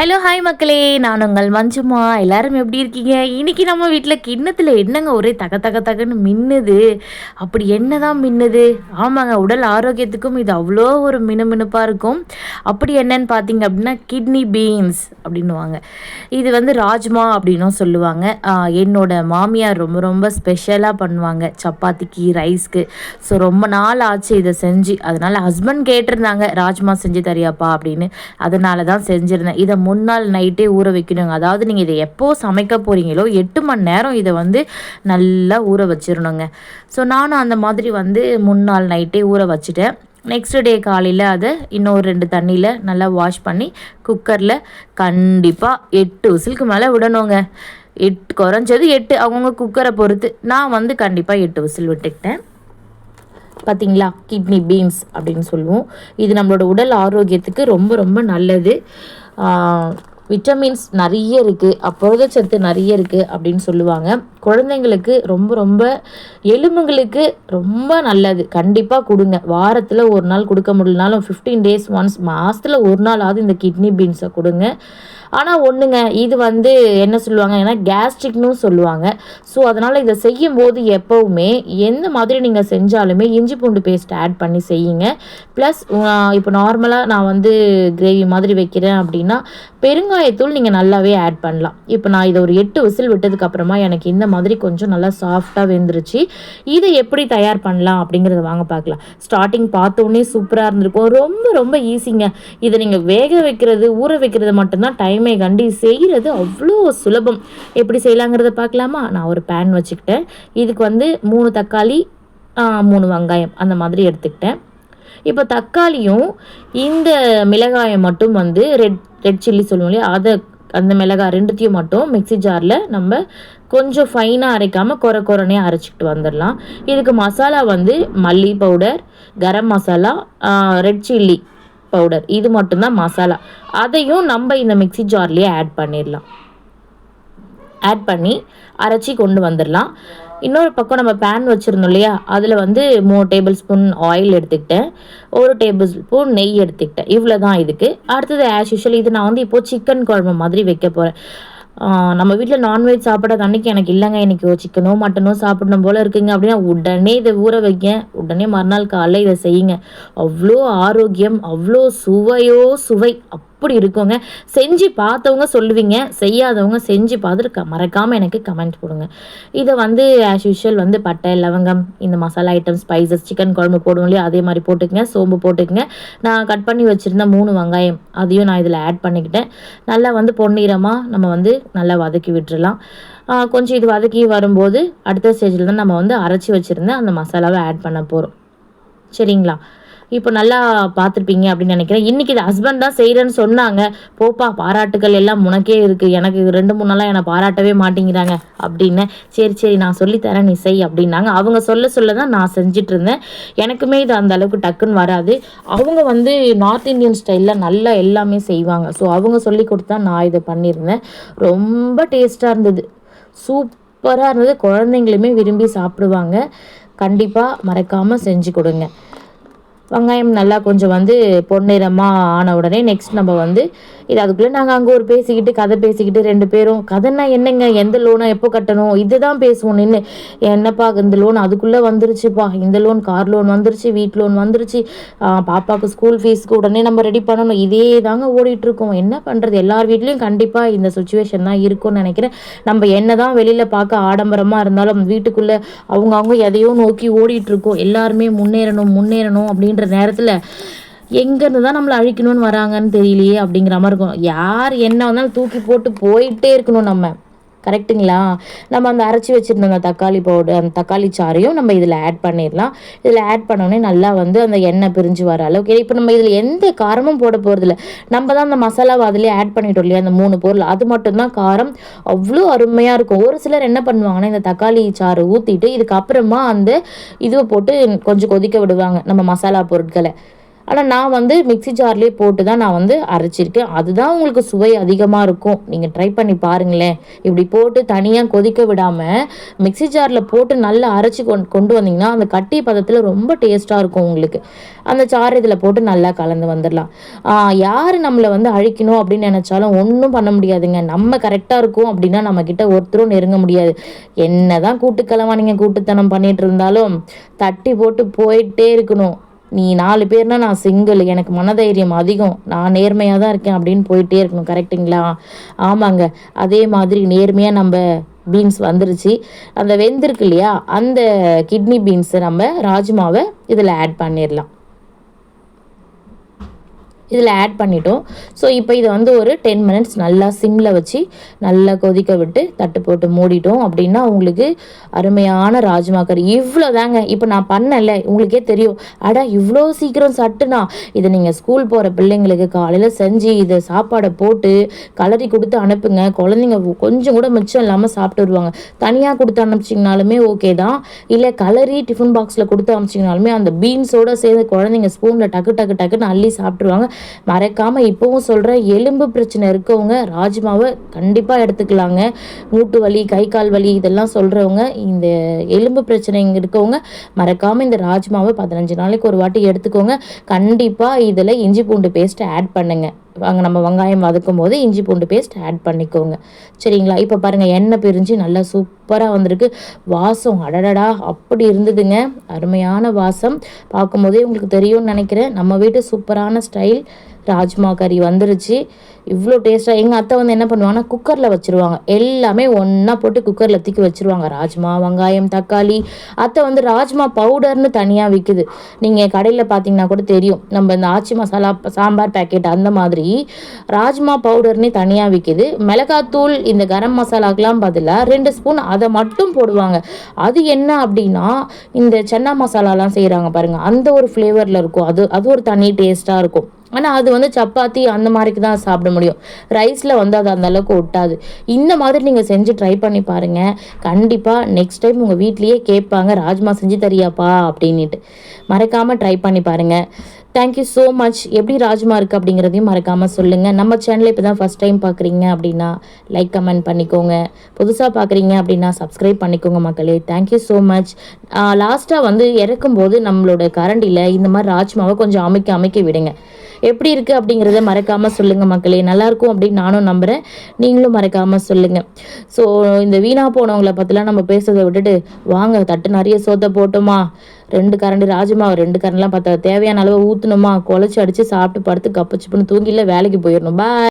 Hello hi மக்களே. நான் உங்கள் மஞ்சுமா. எல்லாரும் எப்படி இருக்கீங்க? இன்னைக்கு நம்ம வீட்டில் கிண்ணத்தில் என்னங்க ஒரே தக தக தகன்னு மின்னுது? அப்படி என்ன தான் மின்னுது? ஆமாங்க உடல் ஆரோக்கியத்துக்கும் இது அவ்வளோ ஒரு மினுமினுப்பாக இருக்கும். அப்படி என்னன்னு பார்த்தீங்க அப்படின்னா கிட்னி பீன்ஸ் அப்படின்னுவாங்க. இது வந்து ராஜ்மா அப்படின்னும் சொல்லுவாங்க. என்னோட மாமியார் ரொம்ப ரொம்ப ஸ்பெஷலாக பண்ணுவாங்க. சப்பாத்திக்கு ரைஸ்க்கு ஸோ ரொம்ப நாள் ஆச்சு இதை செஞ்சு. அதனால் ஹஸ்பண்ட் கேட்டிருந்தாங்க ராஜ்மா செஞ்சு தரியாப்பா அப்படின்னு. அதனால தான் செஞ்சுருந்தேன். இதை முன்னாள் நைட்டே ஊற வைக்கணுங்க. அதாவது நீங்கள் இதை எப்போ சமைக்க போகிறீங்களோ எட்டு மணி நேரம் இதை வந்து நல்லா ஊற வச்சிடணுங்க ஸோ நானும் அந்த மாதிரி வந்து முன்னாள் நைட்டே ஊற வச்சுட்டேன். நெக்ஸ்ட் டே காலையில் அதை இன்னொரு ரெண்டு தண்ணியில் நல்லா வாஷ் பண்ணி குக்கரில் கண்டிப்பாக எட்டு விசிலுக்கு மேலே விடணுங்க. எட்டு குறைஞ்சது எட்டு அவங்கவுங்க குக்கரை பொறுத்து. நான் வந்து கண்டிப்பாக எட்டு விசில் விட்டுக்கிட்டேன். பார்த்தீங்களா கிட்னி பீன்ஸ் அப்படின்னு சொல்லுவோம். இது நம்மளோட உடல் ஆரோக்கியத்துக்கு ரொம்ப ரொம்ப நல்லது. விட்டமின்ஸ் நிறைய இருக்குது புரதச்சத்து நிறைய இருக்குது அப்படின்னு சொல்லுவாங்க. குழந்தைங்களுக்கு ரொம்ப ரொம்ப எலும்புங்களுக்கு ரொம்ப நல்லது. கண்டிப்பாக கொடுங்க. வாரத்தில் ஒரு நாள் கொடுக்க முடியலனாலும் ஃபிஃப்டீன் டேஸ் ஒன்ஸ் மாதத்தில் ஒரு நாளாவது இந்த கிட்னி பீன்ஸை கொடுங்க. ஆனால் ஒன்றுங்க இது வந்து என்ன சொல்லுவாங்க ஏன்னா கேஸ்ட்ரிக்னு சொல்லுவாங்க. ஸோ அதனால் இதை செய்யும் போது எப்போவுமே எந்த மாதிரி நீங்கள் செஞ்சாலுமே இஞ்சி பூண்டு பேஸ்ட் ஆட் பண்ணி செய்யுங்க. ப்ளஸ் இப்போ நார்மலாக நான் வந்து கிரேவி மாதிரி வைக்கிறேன் அப்படின்னா பெருங்காயத்தூள் நீங்கள் நல்லாவே ஆட் பண்ணலாம். இப்போ நான் இதை ஒரு எட்டு விசில் விட்டதுக்கப்புறமா எனக்கு இந்த மாதிரி கொஞ்சம் நல்லா சாஃப்டாக வெந்துருச்சு. இதை எப்படி தயார் பண்ணலாம் அப்படிங்கிறத வாங்க பார்க்கலாம். ஸ்டார்டிங் பார்த்தோன்னே சூப்பராக இருந்திருக்கும். ரொம்ப ரொம்ப ஈஸிங்க இதை நீங்கள் வேக வைக்கிறது ஊற வைக்கிறது மட்டும்தான் டைம் கண்டி செய்கிறது அவ்வளோ சுலபம். எப்படி செய்யலாங்கிறத பார்க்கலாமா நான் ஒரு பேன் வச்சுக்கிட்டேன். இதுக்கு வந்து மூணு தக்காளி மூணு வெங்காயம் அந்த மாதிரி எடுத்துக்கிட்டேன். இப்போ தக்காளியும் இந்த மிளகாயை மட்டும் வந்து ரெட் ரெட் சில்லி சொல்லுவோம் இல்லையா? அதை அந்த மிளகாய் ரெண்டுத்தையும் மட்டும் மிக்ஸி ஜாரில் நம்ம கொஞ்சம் ஃபைனாக அரைக்காமல் குறை குறைனே அரைச்சிக்கிட்டு வந்துடலாம். இதுக்கு மசாலா வந்து மல்லி powder garam masala red chilli powder இது மட்டும்தான் மசாலா அதையும் நம்ம இந்த மிக்ஸி ஜார்லேயே ஆட் பண்ணிடலாம். ஆட் பண்ணி அரைச்சி கொண்டு வந்துடலாம். இன்னொரு பக்கம் நம்ம பேன் வச்சுருந்தோம் இல்லையா? அதில் வந்து மூணு டேபிள் ஸ்பூன் ஆயில் எடுத்துக்கிட்டேன். ஒரு டேபிள் ஸ்பூன் நெய் எடுத்துக்கிட்டேன். இவ்வளோ தான் இதுக்கு. அடுத்தது ஆஸ் யூஷுவல் இது நான் வந்து இப்போது சிக்கன் குழம்பு மாதிரி வைக்க போகிறேன் நம்ம வீட்டில் நான்வெஜ் சாப்பிடாத அன்னைக்கு எனக்கு இல்லைங்க. எனக்கு சிக்கனோ மட்டனோ சாப்பிடணும் போல இருக்குங்க. அப்படின்னா உடனே இதை ஊற வைங்க. உடனே மறுநாள் காலைல இதை செய்யுங்க. அவ்வளோ ஆரோக்கியம் அவ்வளோ சுவையோ சுவை. அப்படி இருக்குங்க செஞ்சு பார்த்தவங்க சொல்லுவீங்க செய்யாதவங்க செஞ்சு பார்த்துட்டு மறக்காமல் எனக்கு கமெண்ட் கொடுங்க இதை வந்து ஆஸ் யூஷுவல் வந்து பட்டை லவங்கம் இந்த மசாலா ஐட்டம் ஸ்பைசஸ் சிக்கன் குழம்பு போடுவோம் இல்லையா? அதே மாதிரி போட்டுக்கங்க சோம்பு போட்டுக்கங்க. நான் கட் பண்ணி வச்சுருந்த மூணு வெங்காயம் அதையும் நான் இதில் ஆட் பண்ணிக்கிட்டேன். நல்லா வந்து பொன்னிறமாக நம்ம வந்து நல்லா வதக்கி விட்டுறலாம். கொஞ்சம் இது வதக்கி வரும்போது அடுத்த ஸ்டேஜில் தான் நம்ம வந்து அரைச்சி வச்சுருந்த அந்த மசாலாவை ஆட் பண்ண போகிறோம் சரிங்களா? இப்போ நல்லா பார்த்துருப்பீங்க அப்படின்னு நினைக்கிறேன். இன்றைக்கி இது ஹஸ்பண்ட் தான் செய்கிறேன்னு சொன்னாங்க. போப்பா பாராட்டுகள் எல்லாம் உனக்கே இருக்குது எனக்கு இது ரெண்டு மூணு நாளாக என்னை பாராட்டவே மாட்டேங்கிறாங்க அப்படின்னு. சரி சரி நான் சொல்லித்தரேன் நீ செய் அப்படின்னாங்க. அவங்க சொல்ல சொல்ல தான் நான் செஞ்சுட்டு இருந்தேன் எனக்குமே இது அந்த அளவுக்கு டக்குன்னு வராது. அவங்க வந்து நார்த் இந்தியன் ஸ்டைலில் நல்லா எல்லாமே செய்வாங்க. ஸோ அவங்க சொல்லி கொடுத்தா நான் இதை பண்ணியிருந்தேன். ரொம்ப டேஸ்ட்டாக இருந்தது. சூப்பராக இருந்தது. குழந்தைங்களுமே விரும்பி சாப்பிடுவாங்க. கண்டிப்பாக மறக்காமல் செஞ்சு கொடுங்க. வெங்காயம் நல்லா கொஞ்சம் வந்து பொன்னிறமாக ஆன உடனே நெக்ஸ்ட் நம்ம வந்து இது அதுக்குள்ளே நாங்கள் அங்கே ஒரு பேசிக்கிட்டு கதை பேசிக்கிட்டு ரெண்டு பேரும் கதைன்னா என்னங்க? எந்த லோனை எப்போ கட்டணும்? இதுதான் பேசுவோம் நின்று என்னப்பா இந்த லோன் அதுக்குள்ளே வந்துருச்சுப்பா. இந்த லோன் கார் லோன் வந்துருச்சு வீட் லோன் வந்துருச்சு. பாப்பாவுக்கு ஸ்கூல் ஃபீஸ்க்கு உடனே நம்ம ரெடி பண்ணணும். இதே தாங்க ஓடிட்டுருக்கோம். என்ன பண்ணுறது எல்லார் வீட்லேயும் கண்டிப்பாக இந்த சுச்சுவேஷன் தான் இருக்கும்னு நினைக்கிறேன். நம்ம என்ன தான் வெளியில் பார்க்க ஆடம்பரமாக இருந்தாலும் வீட்டுக்குள்ளே அவங்க அவங்க எதையோ நோக்கி ஓடிட்டுருக்கோம். எல்லாருமே முன்னேறணும் முன்னேறணும் அப்படின்ற நேரத்தில் எங்கேருந்து தான் நம்மளை அழிக்கணும்னு வராங்கன்னு தெரியலையே அப்படிங்கிற மாதிரி இருக்கும். யார் என்ன வந்தாலும் தூக்கி போட்டு போயிட்டே இருக்கணும் நம்ம. கரெக்ட்டுங்களா நம்ம அந்த அரைச்சி வச்சுருந்த அந்த தக்காளி பவுடர் அந்த தக்காளி சாறையும் நம்ம இதில் ஆட் பண்ணிடலாம் இதில் ஆட் பண்ணோடனே நல்லா வந்து அந்த எண்ணெய் பிரிஞ்சு வர அளவுக்கு இப்போ நம்ம இதில் எந்த காரமும் போட போகிறதில்ல நம்ம தான் அந்த மசாலாவை அதிலே ஆட் பண்ணிட்டோம் இல்லையா அந்த மூணு பொருள். அது மட்டும்தான் காரம். அவ்வளோ அருமையாக இருக்கும். ஒரு சிலர் என்ன பண்ணுவாங்கன்னா இந்த தக்காளி சாறு ஊற்றிட்டு இதுக்கப்புறமா அந்த இதுவை போட்டு கொஞ்சம் கொதிக்க விடுவாங்க நம்ம மசாலா பொருட்களை. ஆனால் நான் வந்து மிக்சி ஜார்லேயே போட்டு தான் நான் வந்து அரைச்சிருக்கேன். அதுதான் உங்களுக்கு சுவை அதிகமாக இருக்கும். நீங்கள் ட்ரை பண்ணி பாருங்களேன். இப்படி போட்டு தனியாக கொதிக்க விடாமல் மிக்சி ஜாரில் போட்டு நல்லா அரைச்சி கொண்டு கொண்டு வந்தீங்கன்னா அந்த கட்டி பதத்தில் ரொம்ப டேஸ்ட்டாக இருக்கும் உங்களுக்கு. அந்த சாறு இதில் போட்டு நல்லா கலந்து வந்துடலாம் யார் நம்மளை வந்து அழிக்கணும் அப்படின்னு நினச்சாலும் ஒன்றும் பண்ண முடியாதுங்க. நம்ம கரெக்டாக இருக்கும் அப்படின்னா நம்மக்கிட்ட ஒருத்தரும் நெருங்க முடியாது. என்ன தான் கூட்டுக்கிழமா நீங்கள் கூட்டுத்தனம் பண்ணிகிட்டு இருந்தாலும் தட்டி போட்டு போயிட்டே இருக்கணும். நீ நாலு பேர்னா நான் சிங்கிள் எனக்கு மனதைரியம் அதிகம். நான் நேர்மையாக தான் இருக்கேன் அப்படின்னு போயிட்டே இருக்கணும் கரெக்டுங்களா ஆமாங்க. அதே மாதிரி நேர்மையாக நம்ம பீன்ஸ் வந்துருச்சு. அந்த வெந்திருக்கு இல்லையா? அந்த கிட்னி பீன்ஸை நம்ம ராஜ்மாவை இதில் ஆட் பண்ணிடலாம் இதில் ஆட் பண்ணிட்டோம். ஸோ இப்போ இதை வந்து ஒரு டென் மினிட்ஸ் நல்லா சிம்மில் வச்சு நல்லா கொதிக்க விட்டு தட்டு போட்டு மூடிட்டோம் அப்படின்னா உங்களுக்கு அருமையான ராஜ்மா கறி இவ்வளோ தாங்க இப்போ நான் பண்ணல உங்களுக்கே தெரியும். அடா இவ்வளோ சீக்கிரம் சட்டுனா. இதை நீங்கள் ஸ்கூல் போகிற பிள்ளைங்களுக்கு காலையில் செஞ்சு இதை சாப்பாடை போட்டு கலரி கொடுத்து அனுப்புங்க. குழந்தைங்க கொஞ்சம் கூட மிச்சம் இல்லாமல் சாப்பிட்டு வருவாங்க. தனியாக கொடுத்து அனுப்பிச்சிங்கனாலுமே ஓகே தான். இல்லை கலரி டிஃபன் பாக்ஸில் கொடுத்து அனுப்பிச்சிங்கனாலுமே அந்த பீன்ஸோடு சேர்ந்து குழந்தைங்க ஸ்பூனில் டக்கு டக்கு டக்குன்னு அள்ளி சாப்பிட்ருவாங்க மறக்காமல் இப்போவும் சொல்கிறேன் எலும்பு பிரச்சனை இருக்கவங்க ராஜ்மாவை கண்டிப்பாக எடுத்துக்கலாங்க. மூட்டு வலி கை கால் வலி இதெல்லாம் சொல்கிறவங்க இந்த எலும்பு பிரச்சனை இருக்கவங்க மறக்காமல் இந்த ராஜ்மாவை பதினஞ்சு நாளைக்கு ஒரு வாட்டி எடுத்துக்கோங்க. கண்டிப்பாக இதில் இஞ்சி பூண்டு பேஸ்ட் ஆட் பண்ணுங்கள் அங்கே நம்ம வெங்காயம் வதக்கும் போது இஞ்சி பூண்டு பேஸ்ட் ஆட் பண்ணிக்கோங்க. சரிங்களா? இப்போ பாருங்கள் எண்ணெய் பிரிஞ்சு நல்லா சூப்பராக வந்திருக்கு. வாசம் அடடடா அப்படி இருந்ததுங்க. அருமையான வாசம். பார்க்கும்போதே உங்களுக்கு தெரியும்னு நினைக்கிறேன். நம்ம வீட்டு சூப்பரான ஸ்டைல். ராஜ்மா கறி வந்துருச்சு. இவ்வளோ டேஸ்ட்டாக எங்கள் அத்தை வந்து என்ன பண்ணுவாங்கன்னா குக்கரில் வச்சுருவாங்க. எல்லாமே ஒன்றா போட்டு குக்கரில் தூக்கி வச்சுருவாங்க. ராஜ்மா வெங்காயம் தக்காளி. அத்தை வந்து ராஜ்மா பவுடர்னு தனியாக விற்குது நீங்கள் கடையில் பார்த்தீங்கன்னா கூட தெரியும். நம்ம இந்த ஆச்சி மசாலா சாம்பார் பேக்கெட் அந்த மாதிரி ராஜ்மா பவுடர்னே தனியாக விற்கிது மிளகாத்தூள் இந்த கரம் மசாலாக்கெலாம் பதிலாக ரெண்டு ஸ்பூன் அதை மட்டும் போடுவாங்க. அது என்ன அப்படின்னா இந்த சென்னா மசாலாலாம் செய்கிறாங்க பாருங்கள் அந்த ஒரு ஃப்ளேவரில் இருக்கும். அது அது ஒரு தனி டேஸ்ட்டாக இருக்கும். ஆனால் அது வந்து சப்பாத்தி அந்த மாதிரிக்கு தான் சாப்பிட முடியும். ரைஸில் வந்து அது அந்தளவுக்கு ஒட்டாது. இந்த மாதிரி நீங்கள் செஞ்சு ட்ரை பண்ணி பாருங்கள் கண்டிப்பாக நெக்ஸ்ட் டைம் உங்கள் வீட்லேயே கேட்பாங்க ராஜ்மா செஞ்சு தரியாப்பா அப்படின்ட்டு மறக்காமல் ட்ரை பண்ணி பாருங்கள் தேங்க்யூ ஸோ மச் எப்படி ராஜ்மா இருக்குது அப்படிங்கிறதையும் மறக்காமல் சொல்லுங்கள் நம்ம சேனலை இப்போ தான் ஃபஸ்ட் டைம் பார்க்குறீங்க அப்படின்னா லைக் கமெண்ட் பண்ணிக்கோங்க. புதுசாக பார்க்குறீங்க அப்படின்னா சப்ஸ்கிரைப் பண்ணிக்கோங்க மக்களே. தேங்க்யூ ஸோ மச் லாஸ்ட்டாக வந்து இறக்கும்போது நம்மளோட கரண்டியில் இந்த மாதிரி ராஜ்மாவை கொஞ்சம் அமைக்க அமைக்க விடுங்க. எப்படி இருக்குது அப்படிங்கிறத மறக்காமல் சொல்லுங்கள் மக்களே. நல்லாயிருக்கும் அப்படின்னு நானும் நம்புகிறேன் நீங்களும் மறக்காமல் சொல்லுங்கள் ஸோ இந்த வீணாக போனவங்களை பற்றிலாம் நம்ம பேசுறதை விட்டுட்டு வாங்க தட்டு நிறைய சோத்தை போட்டோமா. ரெண்டு கரண்டு ராஜமாவை ரெண்டு கரண்ட்லாம் பார்த்தா தேவையான அளவு ஊற்றணுமா குழச்சி அடித்து சாப்பிட்டு படுத்து கப்பச்சிப்புன்னு தூங்கில வேலைக்கு போயிடணும். பாய்